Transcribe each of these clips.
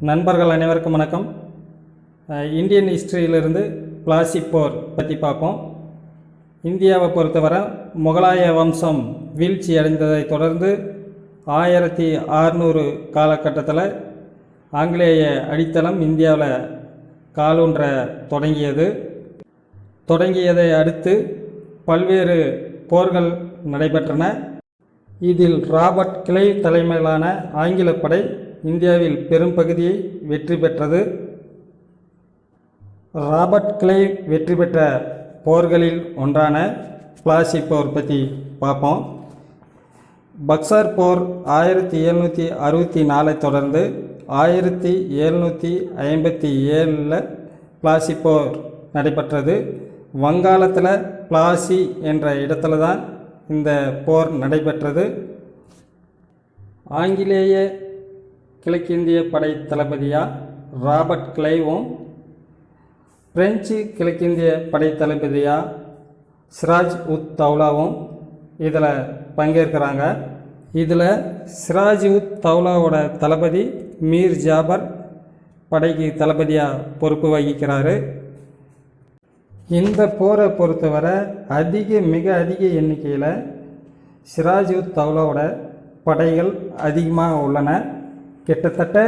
நண்பர்கள் அனைவருக்கும் வணக்கம். இந்தியன் ஹிஸ்ட்ரியிலிருந்து பிளாசிக் போர் பற்றி பார்ப்போம். இந்தியாவை பொறுத்தவரை முகலாய வம்சம் வீழ்ச்சி அடைந்ததை தொடர்ந்து ஆயிரத்தி அறுநூறு காலகட்டத்தில் ஆங்கிலேய அடித்தளம் இந்தியாவில் காலூன்ற தொடங்கியது. தொடங்கியதை அடுத்து பல்வேறு போர்கள் நடைபெற்றன. இதில் ராபர்ட் கிளை தலைமையிலான ஆங்கிலப்படை இந்தியாவில் இந்தியாவில் பெரும்பகுதியை வெற்றி பெற்றது. ராபர்ட் கிளை வெற்றி பெற்ற போர்களில் ஒன்றான பிளாசி போர் பற்றி பார்ப்போம். பக்சர் போர் ஆயிரத்தி எழுநூற்றி அறுபத்தி நாலை தொடர்ந்து ஆயிரத்தி எழுநூற்றி ஐம்பத்தி ஏழில் பிளாசி போர் நடைபெற்றது. வங்காளத்தில் பிளாசி என்ற இடத்துல தான் இந்த போர் நடைபெற்றது. ஆங்கிலேய கிழக்கிந்திய படை தளபதியாக ராபர்ட் கிளைவும். பிரெஞ்சு கிழக்கிந்திய படை தளபதியாக சிராஜ் உத் தௌலாவும் இதில் பங்கேற்கிறாங்க. இதில் சிராஜ் உத் தௌலாவோட தளபதி மீர் ஜாபர் படைக்கு தளபதியாக பொறுப்பு வகிக்கிறாரு. இந்த போரை பொறுத்தவரை அதிக மிக அதிக எண்ணிக்கையில் சிராஜ் உத் தௌலாவோட படைகள் அதிகமாக உள்ளன. கிட்டத்தட்ட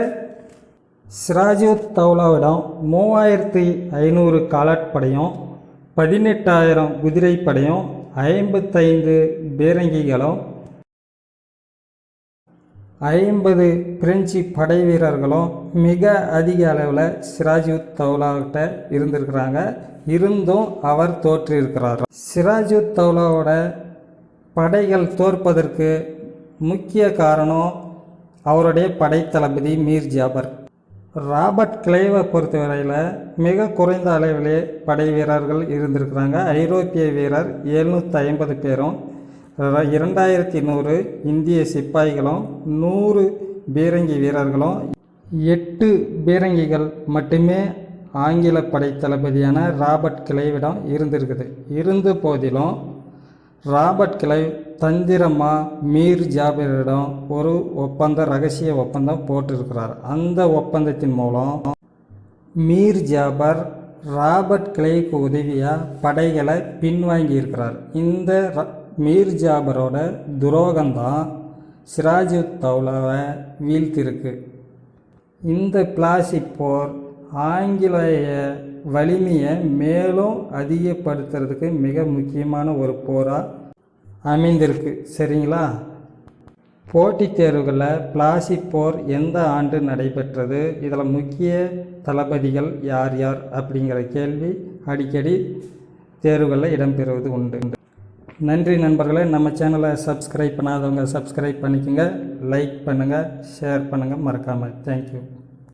சிராஜுத் தௌலாவிடம் மூவாயிரத்தி ஐநூறு காலாட்படையும் பதினெட்டாயிரம் குதிரை படையும் ஐம்பத்தைந்து பீரங்கிகளும் ஐம்பது பிரெஞ்சு படை வீரர்களும் மிக அதிக அளவில் சிராஜுத் தௌலாவிட்ட இருந்திருக்கிறாங்க. இருந்தும் அவர் தோற்றிருக்கிறார். சிராஜுத் தௌலாவோட படைகள் தோற்பதற்கு முக்கிய காரணம் அவருடைய படைத்தளபதி மீர் ஜாபர். ராபர்ட் கிளைவை பொறுத்தவரையில் மிக குறைந்த அளவிலே படை வீரர்கள் இருந்திருக்கிறாங்க. ஐரோப்பிய வீரர் எழுநூற்றி ஐம்பது பேரும் இரண்டாயிரத்தி நூறு இந்திய சிப்பாய்களும் நூறு பீரங்கி வீரர்களும் எட்டு பீரங்கிகள் மட்டுமே ஆங்கில படைத்தளபதியான ராபர்ட் கிளைவிடம் இருந்திருக்குது. இருந்த போதிலும் ராபர்ட் கிளை தந்திரமாக மீர் ஜாபரிடம் ஒரு ஒப்பந்தம் ரகசிய ஒப்பந்தம் போட்டிருக்கிறார். அந்த ஒப்பந்தத்தின் மூலம் மீர் ஜாபர் ராபர்ட் கிளைக்கு உதவியாக படைகளை பின்வாங்கி இருக்கிறார் இந்த ர- மீர் ஜாபரோட துரோகம்தான் சிராஜித் தௌலாவை வீழ்த்திருக்கு இந்த பிளாசிக் போர் ஆங்கிலேய வலிமையை மேலும் அதிகப்படுத்துறதுக்கு மிக முக்கியமான ஒரு போராக அமைந்திருக்கு. சரிங்களா? போட்டித் தேர்வுகளில் பிளாசிக் போர் எந்த ஆண்டு நடைபெற்றது? இதில் முக்கிய தளபதிகள் யார் யார் அப்படிங்கிற கேள்வி அடிக்கடி தேர்வுகளில் இடம்பெறுவது உண்டு. நன்றி நண்பர்களே. நம்ம சேனலை சப்ஸ்கிரைப் பண்ணாதவங்க சப்ஸ்கிரைப் பண்ணிக்கோங்க. லைக் பண்ணுங்கள் ஷேர் பண்ணுங்கள் மறக்காமல் தேங்க்யூ